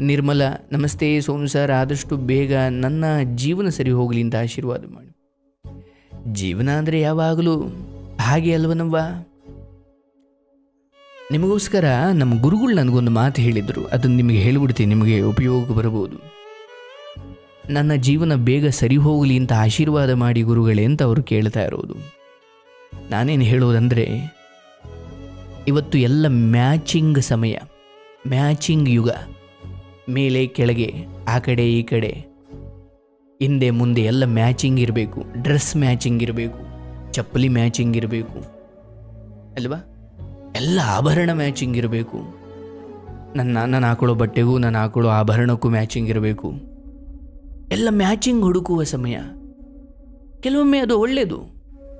ನಿರ್ಮಲ, ನಮಸ್ತೆ ಸೋನು ಸರ್, ಆದಷ್ಟು ಬೇಗ ನನ್ನ ಜೀವನ ಸರಿ ಹೋಗಲಿ ಅಂತ ಆಶೀರ್ವಾದ ಮಾಡಿ. ಜೀವನ ಅಂದರೆ ಯಾವಾಗಲೂ ಹಾಗೆ ಅಲ್ವನವ್ವ ನಿಮಗೋಸ್ಕರ ನಮ್ಮ ಗುರುಗಳು ನನಗೊಂದು ಮಾತು ಹೇಳಿದರು, ಅದನ್ನು ನಿಮಗೆ ಹೇಳಿಬಿಡ್ತೀನಿ, ನಿಮಗೆ ಉಪಯೋಗ ಬರಬಹುದು. ನನ್ನ ಜೀವನ ಬೇಗ ಸರಿ ಹೋಗಲಿ ಅಂತ ಆಶೀರ್ವಾದ ಮಾಡಿ ಗುರುಗಳೇ ಅಂತ ಅವರು ಕೇಳ್ತಾ ಇರೋದು. ನಾನೇನು ಹೇಳೋದಂದರೆ, ಇವತ್ತು ಎಲ್ಲ ಮ್ಯಾಚಿಂಗ್ ಸಮಯ, ಮ್ಯಾಚಿಂಗ್ ಯುಗ. ಮೇಲೆ, ಕೆಳಗೆ, ಆ ಕಡೆ, ಈ ಕಡೆ. ಹಿಂದೆ, ಮುಂದೆ ಎಲ್ಲ ಮ್ಯಾಚಿಂಗ್ ಇರಬೇಕು. ಡ್ರೆಸ್ ಮ್ಯಾಚಿಂಗ್ ಇರಬೇಕು. ಚಪ್ಪಲಿ ಮ್ಯಾಚಿಂಗ್ ಇರಬೇಕು. ಅಲ್ವಾ? ಎಲ್ಲ ಆಭರಣ ಮ್ಯಾಚಿಂಗ್ ಇರಬೇಕು. ನನ್ನ, ನಾನು ಹಾಕೊಳ್ಳೋ ಬಟ್ಟೆಗೂ, ನಾನು ಹಾಕೊಳ್ಳೋ ಆಭರಣಕ್ಕೂ ಮ್ಯಾಚಿಂಗ್ ಇರಬೇಕು. ಎಲ್ಲ ಮ್ಯಾಚಿಂಗ್ ಹುಡುಕುವ ಸಮಯ. ಕೆಲವೊಮ್ಮೆ ಅದು ಒಳ್ಳೆಯದು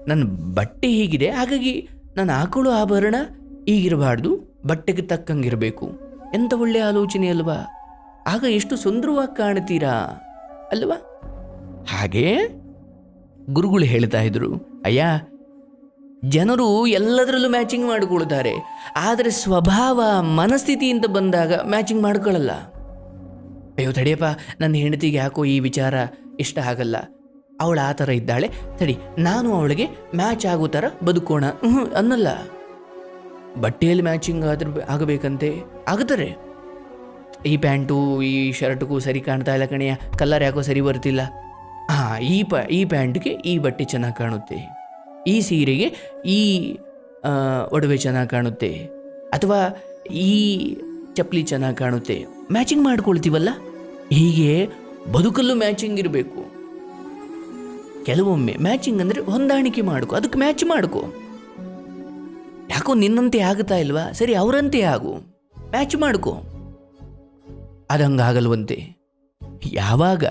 ನನ್ನ ಬಟ್ಟೆ ಹೀಗಿದೆ, ಹಾಗಾಗಿ ನಾನು ಹಾಕೊಳ್ಳೋ ಆಭರಣ ಈಗಿರಬಾರ್ದು ಬಟ್ಟೆಗೆ ತಕ್ಕಂಗಿರಬೇಕು ಎಂಥ ಒಳ್ಳೆಯ ಆಲೋಚನೆ ಅಲ್ವಾ? ಆಗ ಎಷ್ಟು ಸುಂದರವಾಗಿ ಕಾಣ್ತೀರಾ ಅಲ್ವಾ? ಹಾಗೆ ಗುರುಗಳು ಹೇಳ್ತಾ ಇದ್ರು, ಅಯ್ಯ, ಜನರು ಎಲ್ಲದರಲ್ಲೂ ಮ್ಯಾಚಿಂಗ್ ಮಾಡಿಕೊಳ್ತಾರೆ ಆದರೆ ಸ್ವಭಾವ, ಮನಸ್ಥಿತಿಯಿಂದ ಬಂದಾಗ ಮ್ಯಾಚಿಂಗ್ ಮಾಡ್ಕೊಳ್ಳಲ್ಲ. ಅಯ್ಯೋ, ತಡಿಯಪ್ಪ, ನನ್ನ ಹೆಂಡತಿಗೆ ಯಾಕೋ ಈ ವಿಚಾರ ಇಷ್ಟ ಆಗಲ್ಲ. ಅವಳು ಆ ಥರ ಇದ್ದಾಳೆ. ತಡಿ, ನಾನು ಅವಳಿಗೆ ಮ್ಯಾಚ್ ಆಗೋ ಥರ ಬದುಕೋಣ. ಅನ್ನಲ್ಲ. ಬಟ್ಟೆಯಲ್ಲಿ ಮ್ಯಾಚಿಂಗ್ ಆದರೂ ಆಗಬೇಕಂತೆ? ಆಗುತ್ತಾರೆ ಈ ಪ್ಯಾಂಟು, ಈ ಶರ್ಟ್ಗೂ ಸರಿ ಕಾಣ್ತಾ ಇಲ್ಲ ಕಣೆಯ. ಕಲರ್ ಯಾಕೋ ಸರಿ ಬರ್ತಿಲ್ಲ. ಹಾಂ ಈ ಪ, ಈ ಪ್ಯಾಂಟ್ಗೆ ಈ ಬಟ್ಟೆ ಚೆನ್ನಾಗಿ ಕಾಣುತ್ತೆ. ಈ ಸೀರೆಗೆ ಈ ಒಡವೆ ಚೆನ್ನಾಗಿ ಕಾಣುತ್ತೆ. ಅಥವಾ ಈ ಚಪ್ಪಲಿ ಚೆನ್ನಾಗಿ ಕಾಣುತ್ತೆ. ಮ್ಯಾಚಿಂಗ್ ಮಾಡ್ಕೊಳ್ತೀವಲ್ಲ? ಹೀಗೆ ಬದುಕಲ್ಲೂ ಮ್ಯಾಚಿಂಗ್ ಇರಬೇಕು. ಕೆಲವೊಮ್ಮೆ ಮ್ಯಾಚಿಂಗ್ ಅಂದರೆ ಹೊಂದಾಣಿಕೆ ಮಾಡ್ಕೊ, ಅದಕ್ಕೆ ಮ್ಯಾಚ್ ಮಾಡ್ಕೊ. ಯಾಕೋ ನಿನ್ನಂತೆ ಆಗುತ್ತಾ ಇಲ್ವಾ? ಸರಿ, ಅವರಂತೆ ಆಗು. ಮ್ಯಾಚ್ ಮಾಡ್ಕೊ. ಅದಂಗಾಗಲ್ವಂತೆ ಯಾವಾಗ?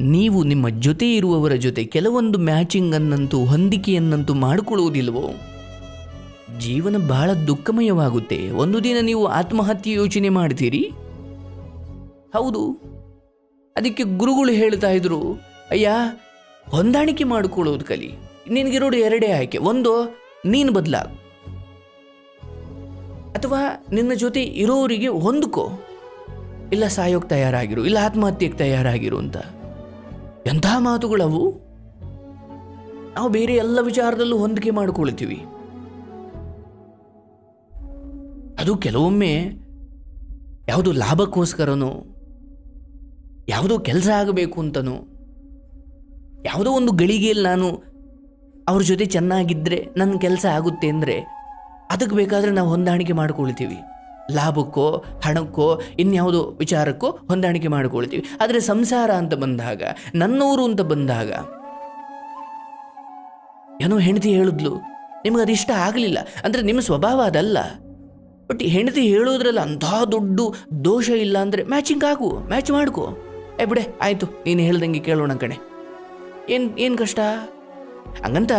ನೀವು ನಿಮ್ಮ ಜೊತೆ ಇರುವವರ ಜೊತೆ ಕೆಲವೊಂದು ಮ್ಯಾಚಿಂಗ್ ಅನ್ನಂತೂ ಹೊಂದಿಕೆಯನ್ನಂತೂ ಮಾಡಿಕೊಳ್ಳುವುದಿಲ್ವೋ ಜೀವನ ಬಹಳ ದುಃಖಮಯವಾಗುತ್ತೆ. ಒಂದು ದಿನ ನೀವು ಆತ್ಮಹತ್ಯೆ ಯೋಚನೆ ಮಾಡ್ತೀರಿ? ಹೌದು. ಅದಕ್ಕೆ ಗುರುಗಳು ಹೇಳ್ತಾ ಇದ್ರು, ಅಯ್ಯ, ಹೊಂದಾಣಿಕೆ ಮಾಡಿಕೊಳ್ಳೋದು ಕಲಿ. ನಿನಗಿರೋದು ಎರಡೇ ಆಯ್ಕೆ. ಒಂದು, ನೀನು ಬದಲಾಗು. ಅಥವಾ ನಿನ್ನ ಜೊತೆ ಇರೋರಿಗೆ ಹೊಂದ್ಕೋ. ಇಲ್ಲ ಸಾಯೋಕ್ಕೆ ತಯಾರಾಗಿರು, ಇಲ್ಲ ಆತ್ಮಹತ್ಯೆಗೆ ತಯಾರಾಗಿರು ಅಂತ. ಎಂಥ ಮಾತುಗಳವು? ನಾವು ಬೇರೆ ಎಲ್ಲ ವಿಚಾರದಲ್ಲೂ ಹೊಂದಿಕೆ ಮಾಡಿಕೊಳ್ತೀವಿ. ಅದು ಕೆಲವೊಮ್ಮೆ ಯಾವುದೋ ಲಾಭಕ್ಕೋಸ್ಕರನೋ, ಯಾವುದೋ ಕೆಲಸ ಆಗಬೇಕು ಅಂತನೋ, ಯಾವುದೋ ಒಂದು ಗಳಿಗೆಯಲ್ಲಿ ನಾನು ಅವ್ರ ಜೊತೆ ಚೆನ್ನಾಗಿದ್ದರೆ ನನ್ನ ಕೆಲಸ ಆಗುತ್ತೆ ಅಂದರೆ ಅದಕ್ಕೆ ಬೇಕಾದರೆ ನಾವು ಹೊಂದಾಣಿಕೆ ಮಾಡ್ಕೊಳ್ತೀವಿ. ಲಾಭಕ್ಕೋ, ಹಣಕ್ಕೋ, ಇನ್ಯಾವುದೋ ವಿಚಾರಕ್ಕೋ ಹೊಂದಾಣಿಕೆ ಮಾಡ್ಕೊಳ್ತೀವಿ. ಆದರೆ ಸಂಸಾರ ಅಂತ ಬಂದಾಗ, ನನ್ನೂರು ಅಂತ ಬಂದಾಗ, ಏನೋ ಹೆಂಡತಿ ಹೇಳಿದ್ಲು, ನಿಮಗೆ ಅದು ಇಷ್ಟ ಆಗಲಿಲ್ಲ. ಅಂದರೆ ನಿಮ್ಮ ಸ್ವಭಾವ ಅದಲ್ಲ. ಬಟ್ ಹೆಂಡತಿ ಹೇಳೋದ್ರಲ್ಲಿ ಅಂಥ ದೊಡ್ಡ ದೋಷ ಇಲ್ಲ ಅಂದರೆ ಮ್ಯಾಚಿಂಗ್ ಆಗು ಮ್ಯಾಚ್ ಮಾಡ್ಕೋ. ಏ ಬಿಡೆ, ಆಯಿತು, ನೀನು ಹೇಳ್ದಂಗೆ ಕೇಳೋಣ ಕಣೆ. ಏನು ಏನು ಕಷ್ಟ? ಹಂಗಂತ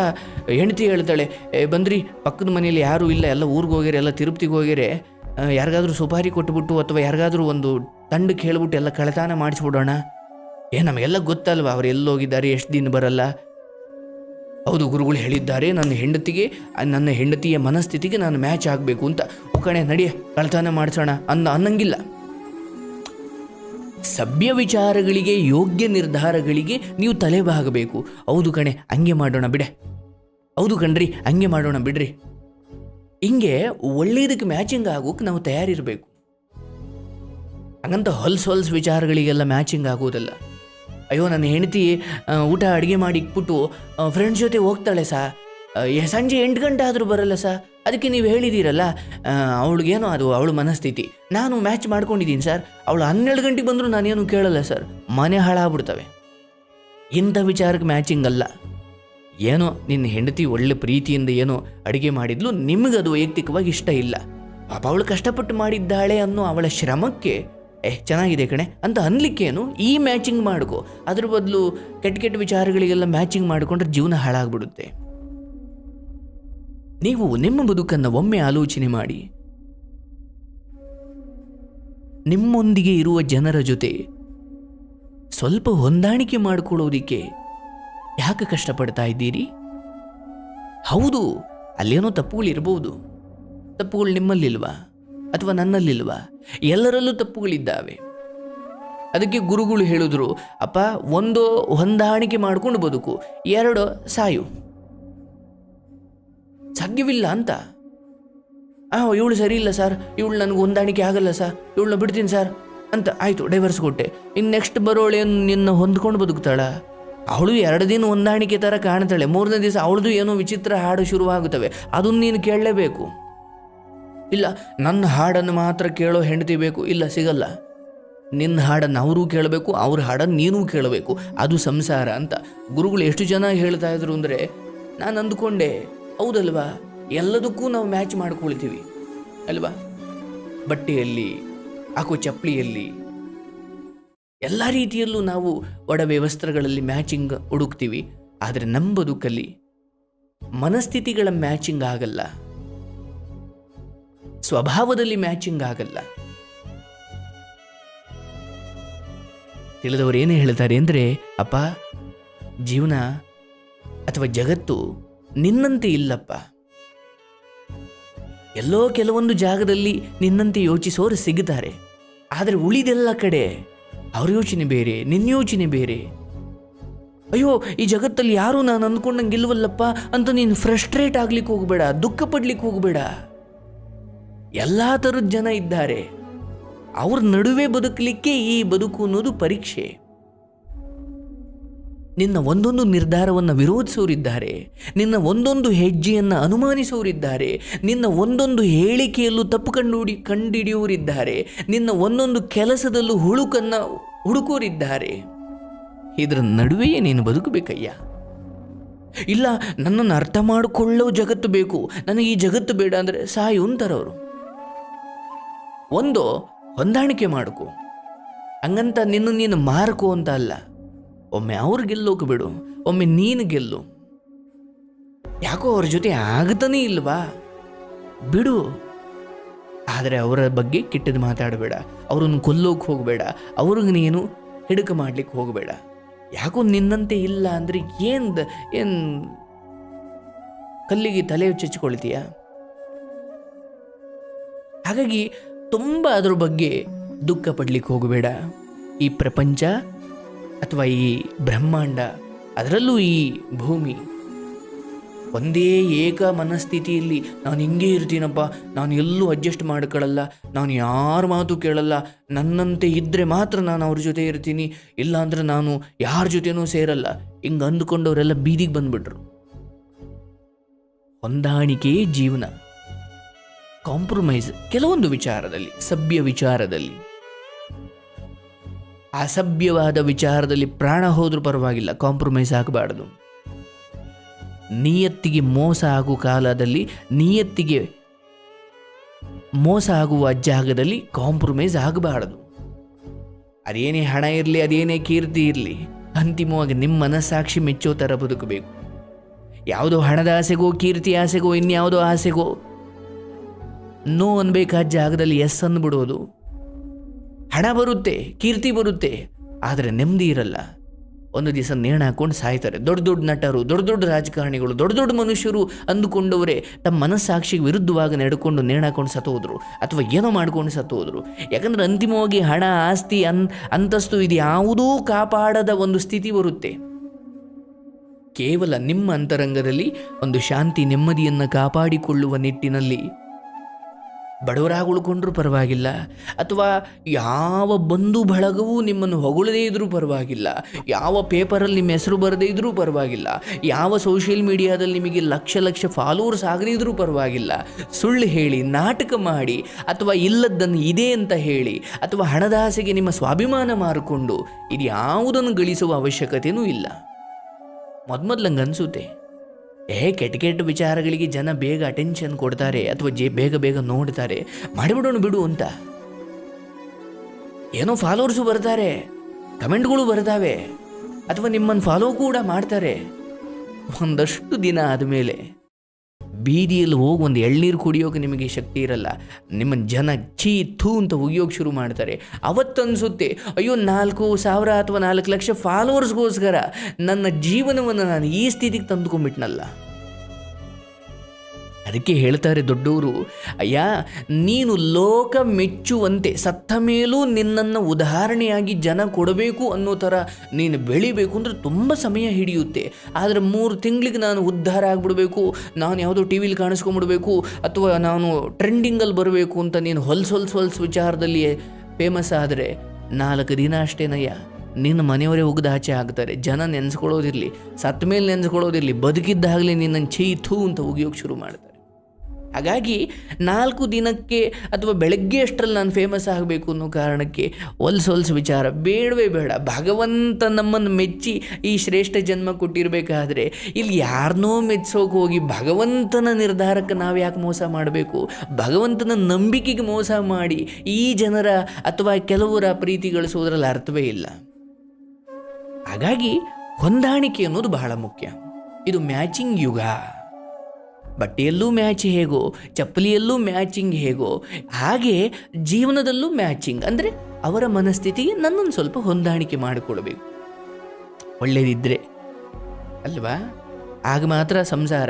ಹೆಂಡತಿ ಹೇಳ್ತಾಳೆ, ಏ, ಬಂದ್ರಿ, ಪಕ್ಕದ ಮನೆಯಲ್ಲಿ ಯಾರೂ ಇಲ್ಲ, ಎಲ್ಲ ಊರಿಗೆ ಹೋಗಿರಿ ಎಲ್ಲ ತಿರುಪತಿಗೆ ಹೋಗಿರಿ ಯಾರಿಗಾದ್ರೂ ಸುಪಾರಿ ಕೊಟ್ಬಿಟ್ಟು ಅಥವಾ ಯಾರಿಗಾದ್ರೂ ಒಂದು ತಂಡಕ್ಕೆ ಹೇಳ್ಬಿಟ್ಟು ಎಲ್ಲ ಕಳತಾನ ಮಾಡಿಸ್ಬಿಡೋಣ. ಏ, ನಮಗೆಲ್ಲ ಗೊತ್ತಲ್ವ, ಅವ್ರು ಎಲ್ಲೋಗಿದ್ದಾರೆ, ಎಷ್ಟು ದಿನ ಬರಲ್ಲ. ಹೌದು, ಗುರುಗಳು ಹೇಳಿದ್ದಾರೆ, ನನ್ನ ಹೆಂಡತಿಗೆ, ನನ್ನ ಹೆಂಡತಿಯ ಮನಸ್ಥಿತಿಗೆ ನಾನು ಮ್ಯಾಚ್ ಆಗಬೇಕು ಅಂತ. ಕಣೆ ನಡಿಯ ಕಳ್ತನ ಮಾಡಿಸೋಣ ಅನ್ನ ಅನ್ನಂಗಿಲ್ಲ. ಸಭ್ಯ ವಿಚಾರಗಳಿಗೆ, ಯೋಗ್ಯ ನಿರ್ಧಾರಗಳಿಗೆ ನೀವು ತಲೆಬಾಗಬೇಕು. ಹೌದು ಕಣೆ, ಹಂಗೆ ಮಾಡೋಣ ಬಿಡೆ. ಹೌದು ಕಣ್ರಿ, ಹಂಗೆ ಮಾಡೋಣ ಬಿಡ್ರಿ. ಹಿಂಗೆ ಒಳ್ಳೇದಕ್ಕೆ ಮ್ಯಾಚಿಂಗ್ ಆಗೋಕೆ ನಾವು ತಯಾರಿರಬೇಕು. ಹಂಗಂತ ಹೊಲ್ಸ್ ಹೊಲ್ಸ್ ವಿಚಾರಗಳಿಗೆಲ್ಲ ಮ್ಯಾಚಿಂಗ್ ಆಗೋದಲ್ಲ. ಅಯ್ಯೋ, ನನ್ನ ಹೆಂಡತಿ ಊಟ ಅಡುಗೆ ಮಾಡಿ ಇಟ್ಬಿಟ್ಟು ಫ್ರೆಂಡ್ಸ್ ಜೊತೆ ಹೋಗ್ತಾಳೆ ಸಾ. ಸಂಜೆ ಎಂಟು ಗಂಟೆ ಆದರೂ ಬರಲ್ಲ ಸರ್. ಅದಕ್ಕೆ ನೀವು ಹೇಳಿದ್ದೀರಲ್ಲ ಅವಳಿಗೇನೋ ಅದು, ಅವಳ ಮನಸ್ಥಿತಿ. ನಾನು ಮ್ಯಾಚ್ ಮಾಡ್ಕೊಂಡಿದ್ದೀನಿ ಸರ್. ಅವಳು ಹನ್ನೆರಡು ಗಂಟೆಗೆ ಬಂದರೂ ನಾನೇನು ಕೇಳಲ್ಲ ಸರ್. ಮನೆ ಹಾಳಾಗ್ಬಿಡ್ತವೆ. ಇಂಥ ವಿಚಾರಕ್ಕೆ ಮ್ಯಾಚಿಂಗ್ ಅಲ್ಲ. ಏನೋ, ನಿನ್ನ ಹೆಂಡತಿ ಒಳ್ಳೆ ಪ್ರೀತಿಯಿಂದ ಏನೋ ಅಡುಗೆ ಮಾಡಿದ್ಲು, ನಿಮಗದು ವೈಯಕ್ತಿಕವಾಗಿ ಇಷ್ಟ ಇಲ್ಲ. ಪಾಪ ಅವಳು ಕಷ್ಟಪಟ್ಟು ಮಾಡಿದ್ದಾಳೆ ಅನ್ನೋ ಅವಳ ಶ್ರಮಕ್ಕೆ, ಏ, ಚೆನ್ನಾಗಿದೆ ಕಣೆ, ಅಂತ ಅನ್ಲಿಕ್ಕೇನು, ಈ ಮ್ಯಾಚಿಂಗ್ ಮಾಡ್ಕೋ. ಅದ್ರ ಬದಲು ಕೆಟ್ಟ ಕೆಟ್ಟ ವಿಚಾರಗಳಿಗೆಲ್ಲ ಮ್ಯಾಚಿಂಗ್ ಮಾಡಿಕೊಂಡ್ರೆ ಜೀವನ ಹಾಳಾಗ್ಬಿಡುತ್ತೆ. ನೀವು ನಿಮ್ಮ ಬದುಕನ್ನು ಒಮ್ಮೆ ಆಲೋಚನೆ ಮಾಡಿ. ನಿಮ್ಮೊಂದಿಗೆ ಇರುವ ಜನರ ಜೊತೆ ಸ್ವಲ್ಪ ಹೊಂದಾಣಿಕೆ ಮಾಡಿಕೊಳ್ಳೋದಿಕ್ಕೆ ಯಾಕೆ ಕಷ್ಟಪಡ್ತಾ ಇದ್ದೀರಿ? ಹೌದು, ಅಲ್ಲೇನೋ ತಪ್ಪುಗಳಿರ್ಬೋದು ತಪ್ಪುಗಳು ನಿಮ್ಮಲ್ಲಿಲ್ವಾ? ಅಥವಾ ನನ್ನಲ್ಲಿಲ್ವಾ? ಎಲ್ಲರಲ್ಲೂ ತಪ್ಪುಗಳಿದ್ದಾವೆ. ಅದಕ್ಕೆ ಗುರುಗಳು ಹೇಳಿದ್ರು, ಅಪ್ಪ, ಒಂದು ಹೊಂದಾಣಿಕೆ ಮಾಡಿಕೊಂಡು ಬದುಕು, ಎರಡು ಸಾಯು. ಸಾಧ್ಯವಿಲ್ಲ ಅಂತ. ಆ ಇವಳು ಸರಿ ಇಲ್ಲ ಸರ್. ಇವಳು ನನಗೆ ಹೊಂದಾಣಿಕೆ ಆಗಲ್ಲ ಸರ್. ಇವಳನ್ನ ಬಿಡ್ತೀನಿ ಸರ್ ಅಂತ. ಆಯಿತು ಡೈವರ್ಸ್ ಕೊಟ್ಟೆ. ಇನ್ನು ನೆಕ್ಸ್ಟ್ ಬರೋಳೇನು ನಿನ್ನ ಹೊಂದ್ಕೊಂಡು ಬದುಕ್ತಾಳೆ? ಅವಳು ಎರಡು ದಿನ ಹೊಂದಾಣಿಕೆ ಥರ ಕಾಣ್ತಾಳೆ. ಮೂರನೇ ದಿವಸ ಅವಳದು ಏನೋ ವಿಚಿತ್ರ ಹಾಡು ಶುರುವಾಗುತ್ತವೆ. ಅದನ್ನು ನೀನು ಕೇಳಲೇಬೇಕು. ಇಲ್ಲ, ನನ್ನ ಹಾಡನ್ನು ಮಾತ್ರ ಕೇಳೋ ಹೆಂಡತಿ ಬೇಕು. ಇಲ್ಲ, ಸಿಗಲ್ಲ. ನಿನ್ನ ಹಾಡನ್ನು ಅವರೂ ಕೇಳಬೇಕು, ಅವ್ರ ಹಾಡನ್ನು ನೀನೂ ಕೇಳಬೇಕು. ಅದು ಸಂಸಾರ ಅಂತ. ಗುರುಗಳು ಎಷ್ಟು ಜನ ಹೇಳ್ತಾ ಇದ್ರು ಅಂದರೆ, ನಾನು ಅಂದುಕೊಂಡೆ. ಹೌದಲ್ವಾ? ಎಲ್ಲದಕ್ಕೂ ನಾವು ಮ್ಯಾಚ್ ಮಾಡ್ಕೊಳ್ತೀವಿ. ಅಲ್ವಾ? ಬಟ್ಟೆಯಲ್ಲಿ ಹಾಕೋ ಚಪ್ಪಲಿಯಲ್ಲಿ, ಎಲ್ಲ ರೀತಿಯಲ್ಲೂ ನಾವು ಒಡವೆ ವಸ್ತ್ರಗಳಲ್ಲಿ ಮ್ಯಾಚಿಂಗ್ ಹುಡುಕ್ತೀವಿ. ಆದರೆ ನಮ್ಮ ಬದುಕಲ್ಲಿ ಮನಸ್ಥಿತಿಗಳ ಮ್ಯಾಚಿಂಗ್ ಆಗಲ್ಲ. ಸ್ವಭಾವದಲ್ಲಿ ಮ್ಯಾಚಿಂಗ್ ಆಗಲ್ಲ. ತಿಳಿದವರು ಏನು ಹೇಳ್ತಾರೆ ಅಂದರೆ, ಅಪ್ಪ, ಜೀವನ ಅಥವಾ ಜಗತ್ತು ನಿನ್ನಂತೆ ಇಲ್ಲಪ್ಪ. ಎಲ್ಲೋ ಕೆಲವೊಂದು ಜಾಗದಲ್ಲಿ ನಿನ್ನಂತೆ ಯೋಚಿಸೋರು ಸಿಗುತ್ತಾರೆ ಆದರೆ ಉಳಿದೆಲ್ಲ ಕಡೆ ಅವ್ರ ಯೋಚನೆ ಬೇರೆ, ನಿನ್ನ ಯೋಚನೆ ಬೇರೆ. ಅಯ್ಯೋ, ಈ ಜಗತ್ತಲ್ಲಿ ಯಾರು ನಾನು ಅಂದ್ಕೊಂಡಂಗೆ ಇಲ್ವಲ್ಲಪ್ಪ ಅಂತ ನೀನು ಫ್ರಸ್ಟ್ರೇಟ್ ಆಗ್ಲಿಕ್ಕೆ ಹೋಗಬೇಡ, ದುಃಖ ಪಡ್ಲಿಕ್ಕೆ ಹೋಗಬೇಡ. ಎಲ್ಲ ಥರದ ಜನ ಇದ್ದಾರೆ. ಅವ್ರ ನಡುವೆ ಬದುಕಲಿಕ್ಕೆ ಈ ಬದುಕು ಅನ್ನೋದು ಪರೀಕ್ಷೆ. ನಿನ್ನ ಒಂದೊಂದು ನಿರ್ಧಾರವನ್ನು ವಿರೋಧಿಸೋರಿದ್ದಾರೆ, ನಿನ್ನ ಒಂದೊಂದು ಹೆಜ್ಜೆಯನ್ನು ಅನುಮಾನಿಸೋರಿದ್ದಾರೆ, ನಿನ್ನ ಒಂದೊಂದು ಹೇಳಿಕೆಯಲ್ಲೂ ತಪ್ಪು ಕಂಡುಹಿಡಿ ಕಂಡುಹಿಡಿಯೋರಿದ್ದಾರೆ ನಿನ್ನ ಒಂದೊಂದು ಕೆಲಸದಲ್ಲೂ ಹುಳುಕನ್ನು ಹುಡುಕೋರಿದ್ದಾರೆ. ಇದರ ನಡುವೆಯೇ ನೀನು ಬದುಕಬೇಕಯ್ಯ. ಇಲ್ಲ, ನನ್ನನ್ನು ಅರ್ಥ ಮಾಡಿಕೊಳ್ಳೋ ಜಗತ್ತು ಬೇಕು. ನನಗೆ ಈ ಜಗತ್ತು ಬೇಡ ಅಂದರೆ ಸಹಾಯ ಅಂತಾರವರು. ಒಂದು, ಹೊಂದಾಣಿಕೆ ಮಾಡ್ಕೊ. ಹಂಗಂತ ನಿನ್ನ ನೀನು ಮಾರ್ಕೋ ಅಂತ ಅಲ್ಲ. ಒಮ್ಮೆ ಅವ್ರು ಗೆಲ್ಲೋಕೆ ಬಿಡು, ಒಮ್ಮೆ ನೀನು ಗೆಲ್ಲು. ಯಾಕೋ ಅವ್ರ ಜೊತೆ ಆಗ್ತಾನೆ ಇಲ್ವಾ? ಬಿಡು. ಆದರೆ ಅವರ ಬಗ್ಗೆ ಕೆಟ್ಟದ್ದು ಮಾತಾಡಬೇಡ, ಅವ್ರನ್ನ ಕೊಲ್ಲೋಕೆ ಹೋಗಬೇಡ, ಅವ್ರಿಗೆ ನೀನು ಹಿಡಕ ಮಾಡ್ಲಿಕ್ಕೆ ಹೋಗಬೇಡ. ಯಾಕೋ ನಿನ್ನಂತೆ ಇಲ್ಲ ಅಂದರೆ ಏನು ಏನು ಕಲ್ಲಿಗೆ ತಲೆ ಚಚ್ಕೊಳ್ತೀಯ ಹಾಗಾಗಿ ತುಂಬ ಅದ್ರ ಬಗ್ಗೆ ದುಃಖ ಪಡ್ಲಿಕ್ಕೆ ಹೋಗಬೇಡ. ಈ ಪ್ರಪಂಚ ಅಥವಾ ಈ ಬ್ರಹ್ಮಾಂಡ, ಅದರಲ್ಲೂ ಈ ಭೂಮಿ. ಒಂದೇ ಏಕ ಮನಸ್ಥಿತಿಯಲ್ಲಿ ನಾನು ಹಿಂಗೆ ಇರ್ತೀನಪ್ಪ, ನಾನು ಎಲ್ಲೂ ಅಡ್ಜಸ್ಟ್ ಮಾಡ್ಕೊಳ್ಳಲ್ಲ, ನಾನು ಯಾರ ಮಾತು ಕೇಳಲ್ಲ, ನನ್ನಂತೆ ಇದ್ದರೆ ಮಾತ್ರ ನಾನು ಅವ್ರ ಜೊತೆ ಇರ್ತೀನಿ, ಇಲ್ಲಾಂದ್ರೆ ನಾನು ಯಾರ ಜೊತೆನೂ ಸೇರಲ್ಲ. ಹಿಂಗೆ ಅಂದುಕೊಂಡವರೆಲ್ಲ ಬೀದಿಗೆ ಬಂದ್ಬಿಟ್ರು. ಹೊಂದಾಣಿಕೆಯೇ ಜೀವನ. ಕಾಂಪ್ರಮೈಸ್ ಕೆಲವೊಂದು ವಿಚಾರದಲ್ಲಿ, ಸಭ್ಯ ವಿಚಾರದಲ್ಲಿ. ಅಸಭ್ಯವಾದ ವಿಚಾರದಲ್ಲಿ ಪ್ರಾಣ ಹೋದರೂ ಪರವಾಗಿಲ್ಲ ಕಾಂಪ್ರಮೈಸ್ ಆಗಬಾರ್ದು. ನಿಯತ್ತಿಗೆ ಮೋಸ ಆಗುವ ಕಾಲದಲ್ಲಿ, ನಿಯತ್ತಿಗೆ ಮೋಸ ಆಗುವ ಜಾಗದಲ್ಲಿ ಕಾಂಪ್ರಮೈಸ್ ಆಗಬಾರದು. ಅದೇನೇ ಹಣ ಇರಲಿ, ಅದೇನೇ ಕೀರ್ತಿ ಇರಲಿ, ಅಂತಿಮವಾಗಿ ನಿಮ್ಮ ಮನಸ್ಸಾಕ್ಷಿ ಮೆಚ್ಚೋ ಥರ ಬದುಕಬೇಕು. ಯಾವುದೋ ಹಣದ ಆಸೆಗೋ, ಕೀರ್ತಿ ಆಸೆಗೋ, ಇನ್ಯಾವುದೋ ಆಸೆಗೋ ನೋ ಅನ್ಬೇಕಾದ ಜಾಗದಲ್ಲಿ ಎಸ್ ಅಂದ್ಬಿಡೋದು ಹಣ ಬರುತ್ತೆ, ಕೀರ್ತಿ ಬರುತ್ತೆ, ಆದರೆ ನೆಮ್ಮದಿ ಇರಲ್ಲ. ಒಂದು ದಿವಸ ನೇಣ ಹಾಕೊಂಡು ಸಾಯ್ತಾರೆ. ದೊಡ್ಡ ದೊಡ್ಡ ನಟರು, ದೊಡ್ಡ ದೊಡ್ಡ ರಾಜಕಾರಣಿಗಳು, ದೊಡ್ಡ ದೊಡ್ಡ ಮನುಷ್ಯರು ಅಂದುಕೊಂಡವರೇ ತಮ್ಮ ಮನಸ್ಸಾಕ್ಷಿಗೆ ವಿರುದ್ಧವಾಗಿ ನಡ್ಕೊಂಡು ನೇಣ ಹಾಕೊಂಡು ಸತ್ತೋದ್ರು ಅಥವಾ ಏನೋ ಮಾಡ್ಕೊಂಡು ಸತ್ತೋದ್ರು ಯಾಕಂದ್ರೆ ಅಂತಿಮವಾಗಿ ಹಣ, ಆಸ್ತಿ, ಅನ್, ಅಂತಸ್ತು ಇದು ಯಾವುದೂ ಕಾಪಾಡದ ಒಂದು ಸ್ಥಿತಿ ಬರುತ್ತೆ. ಕೇವಲ ನಿಮ್ಮ ಅಂತರಂಗದಲ್ಲಿ ಒಂದು ಶಾಂತಿ ನೆಮ್ಮದಿಯನ್ನು ಕಾಪಾಡಿಕೊಳ್ಳುವ ನಿಟ್ಟಿನಲ್ಲಿ ಬಡವರಾಗಿ ಉಳ್ಕೊಂಡ್ರೂ ಪರವಾಗಿಲ್ಲ, ಅಥವಾ ಯಾವ ಬಂಧು ಬಳಗವೂ ನಿಮ್ಮನ್ನು ಹೊಗಳದೇ ಇದ್ದರೂ ಪರವಾಗಿಲ್ಲ, ಯಾವ ಪೇಪರಲ್ಲಿ ನಿಮ್ಮ ಹೆಸರು ಬರದೇ ಇದ್ದರೂ ಪರವಾಗಿಲ್ಲ, ಯಾವ ಸೋಷಿಯಲ್ ಮೀಡಿಯಾದಲ್ಲಿ ನಿಮಗೆ ಲಕ್ಷ ಲಕ್ಷ ಫಾಲೋವರ್ಸ್ ಆಗದೇ ಇದ್ದರೂ ಪರವಾಗಿಲ್ಲ. ಸುಳ್ಳು ಹೇಳಿ, ನಾಟಕ ಮಾಡಿ, ಅಥವಾ ಇಲ್ಲದ್ದನ್ನು ಇದೆ ಅಂತ ಹೇಳಿ, ಅಥವಾ ಹಣದಾಸೆಗೆ ನಿಮ್ಮ ಸ್ವಾಭಿಮಾನ ಮಾರಿಕೊಂಡು ಇದು ಯಾವುದನ್ನು ಗಳಿಸುವ ಅವಶ್ಯಕತೆಯೂ ಇಲ್ಲ. ಮೊದಮೊದ್ಲಂಗೆ ಅನಿಸುತ್ತೆ. ಏ, ಕೆಟ್ಟ ಕೆಟ್ಟ ವಿಚಾರಗಳಿಗೆ ಜನ ಬೇಗ ಅಟೆನ್ಷನ್ ಕೊಡ್ತಾರೆ ಅಥವಾ ಜೇ, ಬೇಗ ಬೇಗ ನೋಡ್ತಾರೆ. ಮಾಡಿಬಿಡೋಣ ಬಿಡು ಅಂತ. ಏನೋ ಫಾಲೋವರ್ಸು ಬರ್ತಾರೆ. ಕಮೆಂಟ್ಗಳು ಬರ್ತಾವೆ ಅಥವಾ ನಿಮ್ಮನ್ನು ಫಾಲೋ ಕೂಡ ಮಾಡ್ತಾರೆ. ಒಂದಷ್ಟು ದಿನ ಆದಮೇಲೆ. ಬೀದಿಯಲ್ಲಿ ಹೋಗಿ ಒಂದು ಎಳ್ನೀರು ಕುಡಿಯೋಕೆ ನಿಮಗೆ ಶಕ್ತಿ ಇರಲ್ಲ. ನಿಮ್ಮ ಜನ ಛೀ ಥೂ ಅಂತ ಉಗಿಯೋಕೆ ಶುರು ಮಾಡ್ತಾರೆ. ಅವತ್ತು ಅನಿಸುತ್ತೆ ಅಯ್ಯೋ, ನಾಲ್ಕು ಸಾವಿರ ಅಥವಾ ನಾಲ್ಕು ಲಕ್ಷ ಫಾಲೋವರ್ಸ್ಗೋಸ್ಕರ ನನ್ನ ಜೀವನವನ್ನು ನಾನು ಈ ಸ್ಥಿತಿಗೆ ತಂದುಕೊಂಡ್ಬಿಟ್ನಲ್ಲ. ಅದಕ್ಕೆ ಹೇಳ್ತಾರೆ ದೊಡ್ಡವರು, ಅಯ್ಯ, ನೀನು ಲೋಕ ಮೆಚ್ಚುವಂತೆ ಸತ್ತ ಮೇಲೂ ನಿನ್ನನ್ನು ಉದಾಹರಣೆಯಾಗಿ ಜನ ಕೊಡಬೇಕು ಅನ್ನೋ ಥರ ನೀನು ಬೆಳಿಬೇಕು ಅಂದರೆ ತುಂಬ ಸಮಯ ಹಿಡಿಯುತ್ತೆ. ಆದರೆ ಮೂರು ತಿಂಗಳಿಗೆ ನಾನು ಉದ್ಧಾರ ಆಗಿಬಿಡಬೇಕು, ನಾನು ಯಾವುದೋ ಟಿ ವಿಲಿ ಕಾಣಿಸ್ಕೊಂಡ್ಬಿಡ್ಬೇಕು ಅಥವಾ ನಾನು ಟ್ರೆಂಡಿಂಗಲ್ಲಿ ಬರಬೇಕು ಅಂತ ನೀನು ಹೊಲ್ಸು ಹೊಲ್ಸ್ ಹೊಲ್ಸು ವಿಚಾರದಲ್ಲಿ ಫೇಮಸ್ ಆದರೆ ನಾಲ್ಕು ದಿನ ಅಷ್ಟೇನಯ್ಯ ನಿನ್ನ ಮನೆಯವರೇ ಉಗ್ದು ಆಚೆ ಆಗ್ತಾರೆ. ಜನ ನೆನೆಸ್ಕೊಳ್ಳೋದಿರಲಿ, ಸತ್ತ ಮೇಲೆ ನೆನೆಸ್ಕೊಳ್ಳೋದಿರಲಿ, ಬದುಕಿದ್ದಾಗಲೇ ನಿನ್ನನ್ನು ಛೀ ಥೂ ಅಂತ ಉಗಿಯೋಕೆ ಶುರು ಮಾಡ್ತಾರೆ. ಹಾಗಾಗಿ ನಾಲ್ಕು ದಿನಕ್ಕೆ ಅಥವಾ ಬೆಳಗ್ಗೆ ಅಷ್ಟರಲ್ಲಿ ನಾನು ಫೇಮಸ್ ಆಗಬೇಕು ಅನ್ನೋ ಕಾರಣಕ್ಕೆ ಹೊಲ್ಸು ಹೊಲ್ಸು ವಿಚಾರ. ಬೇಡವೇ ಬೇಡ. ಭಗವಂತ ನಮ್ಮನ್ನು ಮೆಚ್ಚಿ ಈ ಶ್ರೇಷ್ಠ ಜನ್ಮ ಕೊಟ್ಟಿರಬೇಕಾದ್ರೆ ಇಲ್ಲಿ ಯಾರನ್ನೋ ಮೆಚ್ಚೋಕೆ ಹೋಗಿ ಭಗವಂತನ ನಿರ್ಧಾರಕ್ಕೆ ನಾವು ಯಾಕೆ ಮೋಸ ಮಾಡಬೇಕು? ಭಗವಂತನ ನಂಬಿಕೆಗೆ ಮೋಸ ಮಾಡಿ ಈ ಜನರ ಅಥವಾ ಕೆಲವರ ಪ್ರೀತಿ ಗಳಿಸೋದ್ರಲ್ಲಿ ಅರ್ಥವೇ ಇಲ್ಲ. ಹಾಗಾಗಿ ಹೊಂದಾಣಿಕೆ ಅನ್ನೋದು ಬಹಳ ಮುಖ್ಯ. ಇದು ಮ್ಯಾಚಿಂಗ್ ಯುಗ. ಬಟ್ಟೆಯಲ್ಲೂ ಮ್ಯಾಚ್ ಹೇಗೋ, ಚಪ್ಪಲಿಯಲ್ಲೂ ಮ್ಯಾಚಿಂಗ್ ಹೇಗೋ, ಹಾಗೆ ಜೀವನದಲ್ಲೂ ಮ್ಯಾಚಿಂಗ್. ಅಂದರೆ ಅವರ ಮನಸ್ಥಿತಿಗೆ ನನ್ನನ್ನು ಸ್ವಲ್ಪ ಹೊಂದಾಣಿಕೆ ಮಾಡಿಕೊಳ್ಬೇಕು ಒಳ್ಳೆಯದಿದ್ದರೆ ಅಲ್ವಾ? ಆಗ ಮಾತ್ರ ಸಂಸಾರ.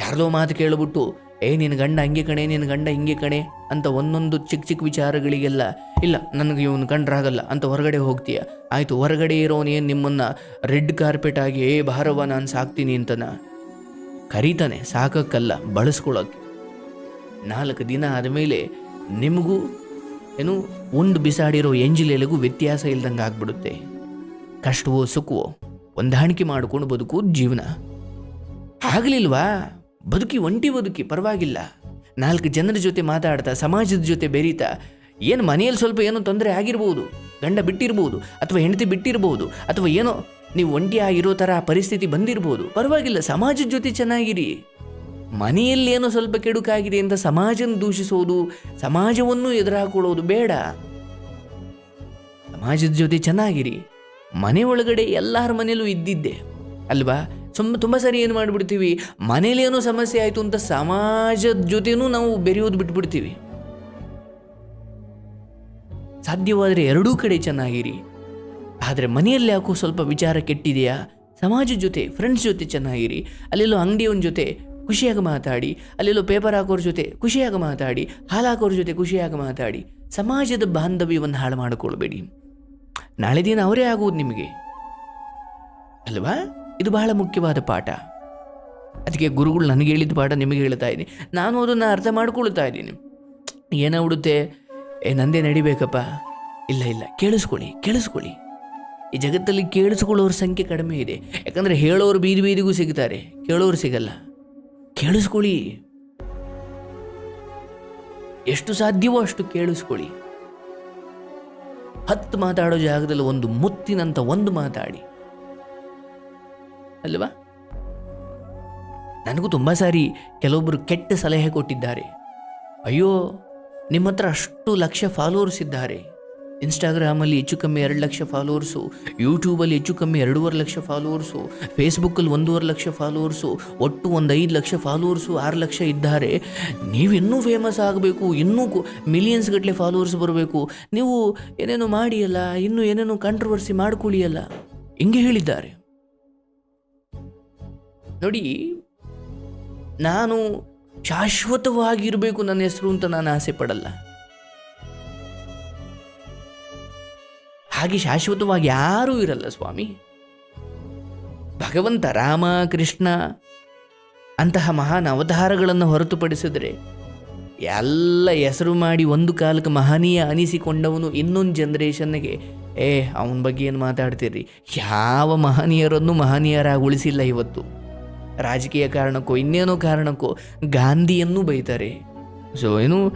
ಯಾರ್ದೋ ಮಾತು ಕೇಳಿಬಿಟ್ಟು, ಏ ನಿನ್ನ ಗಂಡ ಹಂಗೆ ಕಣೆ ನಿನ್ನ ಗಂಡ ಹಿಂಗೆ ಕಣೆ ಅಂತ ಒಂದೊಂದು ಚಿಕ್ಕ ಚಿಕ್ಕ ವಿಚಾರಗಳಿಗೆಲ್ಲ, ಇಲ್ಲ, ನನಗೆ ಇವನು ಕಂಡ್ರಾಗಲ್ಲ ಅಂತ ಹೊರಗಡೆ ಹೋಗ್ತೀಯ. ಆಯಿತು, ಹೊರಗಡೆ ಇರೋನೇನು ನಿಮ್ಮನ್ನು? ರೆಡ್ ಕಾರ್ಪೆಟ್ ಆಗಿ ಏ ಭಾರವ ನಾನು ಸಾಕ್ತೀನಿ ಅಂತನ? ಕರೀತಾನೆ, ಸಾಕಕ್ಕಲ್ಲ ಬಳಸ್ಕೊಳ್ಳೋಕ್ಕೆ ನಾಲ್ಕು ದಿನ ಆದಮೇಲೆ ನಿಮಗೂ ಏನು, ಉಂಡು ಬಿಸಾಡಿರೋ ಎಂಜಿಲೆಲೆಗೂ ವ್ಯತ್ಯಾಸ ಇಲ್ದಂಗೆ ಆಗ್ಬಿಡುತ್ತೆ. ಕಷ್ಟವೋ, ಸುಖವೋ, ಹೊಂದಾಣಿಕೆ ಮಾಡಿಕೊಂಡು ಬದುಕೋದು ಜೀವನ. ಆಗಲಿಲ್ವಾ? ಬದುಕಿ, ಒಂಟಿ ಬದುಕಿ, ಪರವಾಗಿಲ್ಲ. ನಾಲ್ಕು ಜನರ ಜೊತೆ ಮಾತಾಡ್ತಾ, ಸಮಾಜದ ಜೊತೆ ಬೆರೀತಾ, ಏನು ಮನೆಯಲ್ಲಿ ಸ್ವಲ್ಪ ಏನೋ ತೊಂದರೆ ಆಗಿರ್ಬೋದು, ಗಂಡ ಬಿಟ್ಟಿರ್ಬೋದು, ಅಥವಾ ಹೆಂಡತಿ ಬಿಟ್ಟಿರ್ಬೋದು, ಅಥವಾ ಏನೋ ನೀವು ಒಂಟಿಯಾಗಿರೋ ಥರ ಪರಿಸ್ಥಿತಿ ಬಂದಿರ್ಬೋದು. ಪರವಾಗಿಲ್ಲ, ಸಮಾಜದ ಜೊತೆ ಚೆನ್ನಾಗಿರಿ. ಮನೆಯಲ್ಲಿ ಏನೋ ಸ್ವಲ್ಪ ಕೆಡುಕಾಗಿದೆ ಅಂತ ಸಮಾಜನ ದೂಷಿಸೋದು, ಸಮಾಜವನ್ನು ಎದುರಾಕೊಳ್ಳೋದು ಬೇಡ. ಸಮಾಜದ ಜೊತೆ ಚೆನ್ನಾಗಿರಿ. ಮನೆ ಒಳಗಡೆ ಎಲ್ಲರ ಮನೆಯಲ್ಲೂ ಇದ್ದಿದ್ದೆ. ಅಲ್ವಾ? ಸುಮ್ಮ ತುಂಬ ಸರಿ ಏನು ಮಾಡಿಬಿಡ್ತೀವಿ? ಮನೇಲಿ ಏನೋ ಸಮಸ್ಯೆ ಆಯಿತು ಅಂತ ಸಮಾಜದ ಜೊತೆನೂ ನಾವು ಬೆರೆಯೋದು ಬಿಟ್ಬಿಡ್ತೀವಿ. ಸಾಧ್ಯವಾದರೆ ಎರಡೂ ಕಡೆ ಚೆನ್ನಾಗಿರಿ. ಆದರೆ ಮನೆಯಲ್ಲಿ ಯಾಕೋ ಸ್ವಲ್ಪ ವಿಚಾರ ಕೆಟ್ಟಿದೆಯಾ? ಸಮಾಜದ ಜೊತೆ ಫ್ರೆಂಡ್ಸ್ ಜೊತೆ ಚೆನ್ನಾಗಿರಿ. ಅಲ್ಲೆಲ್ಲೋ ಅಂಗಡಿಯವನ ಜೊತೆ ಖುಷಿಯಾಗಿ ಮಾತಾಡಿ. ಅಲ್ಲೆಲ್ಲೋ ಪೇಪರ್ ಹಾಕೋರ ಜೊತೆ ಖುಷಿಯಾಗಿ ಮಾತಾಡಿ. ಹಾಲು ಹಾಕೋರ ಜೊತೆ ಖುಷಿಯಾಗಿ ಮಾತಾಡಿ. ಸಮಾಜದ ಬಾಂಧವ್ಯವನ್ನು ಹಾಳು ಮಾಡಿಕೊಳ್ಬೇಡಿ. ನಾಳೆ ದಿನ ಅವರೇ ಆಗುವುದು ನಿಮಗೆ. ಅಲ್ವಾ? ಇದು ಬಹಳ ಮುಖ್ಯವಾದ ಪಾಠ. ಅದಕ್ಕೆ ಗುರುಗಳು ನನಗೆ ಹೇಳಿದ ಪಾಠ ನಿಮಗೆ ಹೇಳ್ತಾ ಇದ್ದೀನಿ. ನಾನು ಅದನ್ನು ಅರ್ಥ ಮಾಡ್ಕೊಳ್ತಾ ಇದ್ದೀನಿ. ಏನೋ ಉಡುತ್ತೆ ಏ, ನಂದೇ ನಡಿಬೇಕಪ್ಪ. ಇಲ್ಲ ಇಲ್ಲ. ಕೇಳಿಸ್ಕೊಳ್ಳಿ ಕೇಳಿಸ್ಕೊಳ್ಳಿ. ಈ ಜಗತ್ತಲ್ಲಿ ಕೇಳಿಸ್ಕೊಳ್ಳೋರ ಸಂಖ್ಯೆ ಕಡಿಮೆ ಇದೆ. ಯಾಕಂದರೆ ಹೇಳೋರು ಬೀದಿ ಬೀದಿಗೂ ಸಿಗ್ತಾರೆ, ಕೇಳೋರು ಸಿಗಲ್ಲ. ಕೇಳಿಸ್ಕೊಳ್ಳಿ. ಎಷ್ಟು ಸಾಧ್ಯವೋ ಅಷ್ಟು ಕೇಳಿಸ್ಕೊಳ್ಳಿ. ಹತ್ತು ಮಾತಾಡೋ ಜಾಗದಲ್ಲಿ ಒಂದು ಮುತ್ತಿನಂತ ಒಂದು ಮಾತಾಡಿ. ಅಲ್ವಾ? ನನಗೂ ತುಂಬ ಸಾರಿ ಕೆಲವೊಬ್ಬರು ಕೆಟ್ಟ ಸಲಹೆ ಕೊಟ್ಟಿದ್ದಾರೆ. ಅಯ್ಯೋ ನಿಮ್ಮ ಹತ್ರ ಅಷ್ಟು ಲಕ್ಷ ಫಾಲೋವರ್ಸ್ ಇದ್ದಾರೆ. ಇನ್ಸ್ಟಾಗ್ರಾಮಲ್ಲಿ ಹೆಚ್ಚು ಕಮ್ಮಿ ಎರಡು ಲಕ್ಷ ಫಾಲೋವರ್ಸು ಯೂಟ್ಯೂಬಲ್ಲಿ ಹೆಚ್ಚು ಕಮ್ಮಿ ಎರಡೂವರೆ ಲಕ್ಷ ಫಾಲೋವರ್ಸು ಫೇಸ್ಬುಕ್ಕಲ್ಲಿ ಒಂದೂವರೆ ಲಕ್ಷ ಫಾಲೋವರ್ಸು ಒಟ್ಟು ಒಂದು ಐದು ಲಕ್ಷ ಫಾಲೋವರ್ಸು ಆರು ಲಕ್ಷ ಇದ್ದಾರೆ. ನೀವು ಇನ್ನೂ ಫೇಮಸ್ ಆಗಬೇಕು, ಇನ್ನೂ ಮಿಲಿಯನ್ಸ್ ಗಟ್ಟಲೆ ಫಾಲೋವರ್ಸ್ ಬರಬೇಕು. ನೀವು ಏನೇನೋ ಮಾಡಿಯಲ್ಲ, ಇನ್ನೂ ಏನೇನೋ ಕಾಂಟ್ರವರ್ಸಿ ಮಾಡ್ಕೊಳ್ಳಿಯಲ್ಲ ಹಿಂಗೆ ಹೇಳಿದ್ದಾರೆ. ನೋಡಿ, ನಾನು ಶಾಶ್ವತವಾಗಿರಬೇಕು ನನ್ನ ಹೆಸರು ಅಂತ ನಾನು ಆಸೆ ಪಡಲ್ಲ. ಹಾಗೆ ಶಾಶ್ವತವಾಗಿ ಯಾರೂ ಇರಲ್ಲ, ಸ್ವಾಮಿ. ಭಗವಂತ, ರಾಮ, ಕೃಷ್ಣ ಅಂತಹ ಮಹಾನ್ ಅವತಾರಗಳನ್ನು ಹೊರತುಪಡಿಸಿದರೆ ಎಲ್ಲ ಹೆಸರು ಮಾಡಿ ಒಂದು ಕಾಲಕ್ಕೆ ಮಹನೀಯ ಅನಿಸಿಕೊಂಡವನು ಇನ್ನೊಂದು ಜನ್ರೇಷನ್ಗೆ ಏ, ಅವನ ಬಗ್ಗೆ ಏನು ಮಾತಾಡ್ತೀರಿ? ಯಾವ ಮಹನೀಯರನ್ನು ಮಹನೀಯರಾಗಿ ಉಳಿಸಿಲ್ಲ ಇವತ್ತು. ರಾಜಕೀಯ ಕಾರಣಕ್ಕೋ, ಇನ್ನೇನೋ ಕಾರಣಕ್ಕೋ ಗಾಂಧಿಯನ್ನು ಬೈತಾರೆ. ಸೊ ಏನು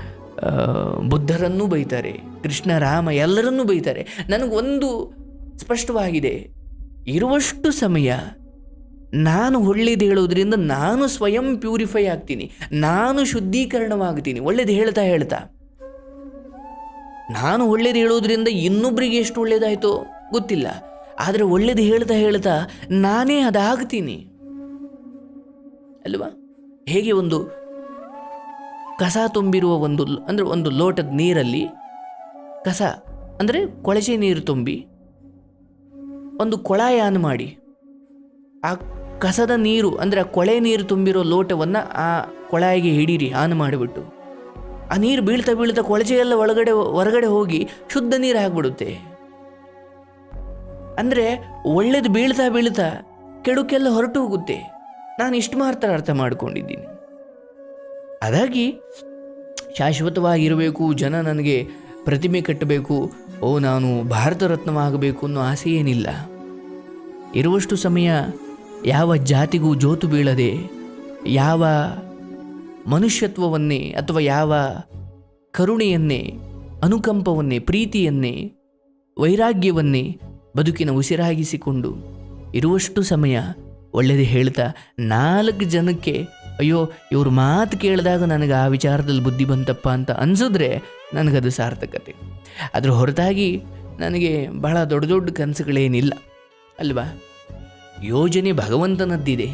ಬುದ್ಧರನ್ನೂ ಬೈತಾರೆ, ಕೃಷ್ಣ, ರಾಮ ಎಲ್ಲರನ್ನೂ ಬೈತಾರೆ. ನನಗೊಂದು ಸ್ಪಷ್ಟವಾಗಿದೆ. ಇರುವಷ್ಟು ಸಮಯ ನಾನು ಒಳ್ಳೇದು ಹೇಳೋದ್ರಿಂದ ನಾನು ಸ್ವಯಂ ಪ್ಯೂರಿಫೈ ಆಗ್ತೀನಿ. ನಾನು ಶುದ್ಧೀಕರಣವಾಗ್ತೀನಿ. ಒಳ್ಳೇದು ಹೇಳ್ತಾ ಹೇಳ್ತಾ. ನಾನು ಒಳ್ಳೇದು ಹೇಳೋದ್ರಿಂದ ಇನ್ನೊಬ್ಬರಿಗೆ ಎಷ್ಟು ಒಳ್ಳೇದಾಯ್ತೋ ಗೊತ್ತಿಲ್ಲ. ಆದರೆ ಒಳ್ಳೇದು ಹೇಳ್ತಾ ಹೇಳ್ತಾ ನಾನೇ ಅದಾಗ್ತೀನಿ. ಅಲ್ವಾ? ಹೇಗೆ ಒಂದು ಕಸ ತುಂಬಿರುವ ಒಂದು ಅಂದರೆ ಒಂದು ಲೋಟದ ನೀರಲ್ಲಿ ಕಸ, ಅಂದರೆ ಕೊಳಚೆ ನೀರು ತುಂಬಿ ಒಂದು ಕೊಳಾಯಾನ ಮಾಡಿ, ಆ ಕಸದ ನೀರು, ಅಂದರೆ ಆ ಕೊಳೆ ನೀರು ತುಂಬಿರೋ ಲೋಟವನ್ನು ಆ ಕೊಳಾಯಿಗೆ ಹಿಡೀರಿ ಆನ್ ಮಾಡಿಬಿಟ್ಟು. ಆ ನೀರು ಬೀಳ್ತಾ ಬೀಳ್ತಾ ಕೊಳಚೆಯೆಲ್ಲ ಒಳಗಡೆ ಹೊರಗಡೆ ಹೋಗಿ ಶುದ್ಧ ನೀರು ಆಗ್ಬಿಡುತ್ತೆ. ಅಂದರೆ ಒಳ್ಳೇದು ಬೀಳ್ತಾ ಬೀಳ್ತಾ ಕೆಡುಕೆಲ್ಲ ಹೊರಟು ಹೋಗುತ್ತೆ. ನಾನು ಇಷ್ಟು ಮಾತ್ರ ಅರ್ಥ ಮಾಡ್ಕೊಂಡಿದ್ದೀನಿ. ಅದಾಗಿ ಶಾಶ್ವತವಾಗಿರಬೇಕು, ಜನ ನನಗೆ ಪ್ರತಿಮೆ ಕಟ್ಟಬೇಕು, ಓ ನಾನು ಭಾರತ ರತ್ನವಾಗಬೇಕು ಅನ್ನೋ ಆಸೆ ಏನಿಲ್ಲ. ಇರುವಷ್ಟು ಸಮಯ ಯಾವ ಜಾತಿಗೂ ಜೋತು ಬೀಳದೆ, ಯಾವ ಮನುಷ್ಯತ್ವವನ್ನೇ ಅಥವಾ ಯಾವ ಕರುಣೆಯನ್ನೇ, ಅನುಕಂಪವನ್ನೇ, ಪ್ರೀತಿಯನ್ನೇ, ವೈರಾಗ್ಯವನ್ನೇ ಬದುಕಿನ ಉಸಿರಾಗಿಸಿಕೊಂಡು ಇರುವಷ್ಟು ಸಮಯ ಒಳ್ಳೆಯದೇ ಹೇಳ್ತಾ ನಾಲ್ಕು ಜನಕ್ಕೆ ಅಯ್ಯೋ, ಇವ್ರ ಮಾತು ಕೇಳಿದಾಗ ನನಗೆ ಆ ವಿಚಾರದಲ್ಲಿ ಬುದ್ಧಿ ಬಂತಪ್ಪ ಅಂತ ಅನಿಸಿದ್ರೆ ನನಗದು ಸಾರ್ಥಕತೆ. ಅದ್ರ ಹೊರತಾಗಿ ನನಗೆ ಬಹಳ ದೊಡ್ಡ ದೊಡ್ಡ ಕನಸುಗಳೇನಿಲ್ಲ. ಅಲ್ವಾ? ಯೋಜನೆ ಭಗವಂತನದ್ದಿದೆ.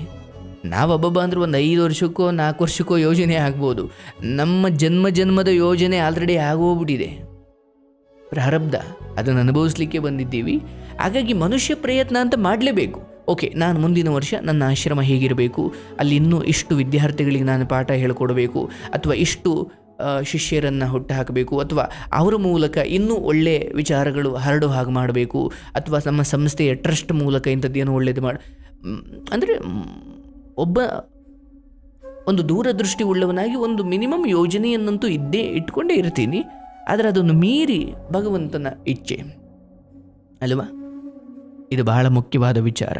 ನಾವೊಬ್ಬೊಬ್ಬ ಅಂದ್ರೆ ಒಂದು ಐದು ವರ್ಷಕ್ಕೋ, ನಾಲ್ಕು ವರ್ಷಕ್ಕೋ ಯೋಜನೆ ಆಗ್ಬೋದು. ನಮ್ಮ ಜನ್ಮ ಜನ್ಮದ ಯೋಜನೆ ಆಲ್ರೆಡಿ ಆಗೋಗ್ಬಿಟ್ಟಿದೆ. ಪ್ರಾರಬ್ಧ ಅದನ್ನು ಅನುಭವಿಸ್ಲಿಕ್ಕೆ ಬಂದಿದ್ದೀವಿ. ಹಾಗಾಗಿ ಮನುಷ್ಯ ಪ್ರಯತ್ನ ಅಂತ ಮಾಡಲೇಬೇಕು. ಓಕೆ, ನಾನು ಮುಂದಿನ ವರ್ಷ ನನ್ನ ಆಶ್ರಮ ಹೇಗಿರಬೇಕು? ಅಲ್ಲಿ ಇನ್ನೂ ಇಷ್ಟು ವಿದ್ಯಾರ್ಥಿಗಳಿಗೆ ನಾನು ಪಾಠ ಹೇಳಿಕೊಡಬೇಕು ಅಥವಾ ಇಷ್ಟು ಶಿಷ್ಯರನ್ನು ಹುಟ್ಟು ಹಾಕಬೇಕು ಅಥವಾ ಅವರ ಮೂಲಕ ಇನ್ನೂ ಒಳ್ಳೆ ವಿಚಾರಗಳು ಹರಡು ಹಾಗೆ ಮಾಡಬೇಕು ಅಥವಾ ನಮ್ಮ ಸಂಸ್ಥೆಯ ಟ್ರಸ್ಟ್ ಮೂಲಕ ಇಂಥದ್ದೇನು ಒಳ್ಳೆಯದು ಮಾಡಿ ಅಂದರೆ ಒಬ್ಬ ಒಂದು ದೂರದೃಷ್ಟಿ ಉಳ್ಳವನಾಗಿ ಒಂದು ಮಿನಿಮಮ್ ಯೋಜನೆಯನ್ನಂತೂ ಇದ್ದೇ ಇಟ್ಕೊಂಡೇ ಇರ್ತೀನಿ, ಆದರೆ ಅದನ್ನು ಮೀರಿ ಭಗವಂತನ ಇಚ್ಛೆ. ಅಲ್ವಾ? ಇದು ಬಹಳ ಮುಖ್ಯವಾದ ವಿಚಾರ.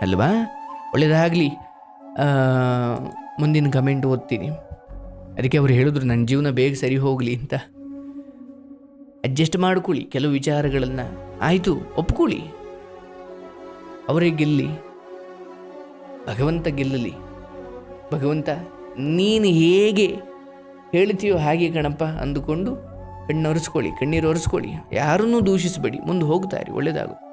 ಅಲ್ವಾ? ಒಳ್ಳೆಯದಾಗಲಿ ಮುಂದಿನ ಕಮೆಂಟ್ ಓದ್ತೀನಿ. ಅದಕ್ಕೆ ಅವ್ರು ಹೇಳಿದ್ರು ನನ್ನ ಜೀವನ ಬೇಗ ಸರಿ ಹೋಗಲಿ ಅಂತ. ಅಡ್ಜಸ್ಟ್ ಮಾಡ್ಕೊಳ್ಳಿ ಕೆಲವು ವಿಚಾರಗಳನ್ನು. ಆಯಿತು, ಒಪ್ಕೊಳ್ಳಿ. ಅವರೇ ಗೆಲ್ಲಿ. ಭಗವಂತ ಗೆಲ್ಲಲಿ. ಭಗವಂತ, ನೀನು ಹೇಗೆ ಹೇಳ್ತೀಯೋ ಹಾಗೆ ಕಣಪ್ಪ ಅಂದುಕೊಂಡು ಕಣ್ಣು ಒರೆಸ್ಕೊಳ್ಳಿ ಕಣ್ಣೀರು ಒರೆಸ್ಕೊಳ್ಳಿ ಯಾರನ್ನೂ ದೂಷಿಸಬೇಡಿ. ಮುಂದೆ ಹೋಗ್ತಾ ಇರಿ ಒಳ್ಳೆಯದಾಗುತ್ತೆ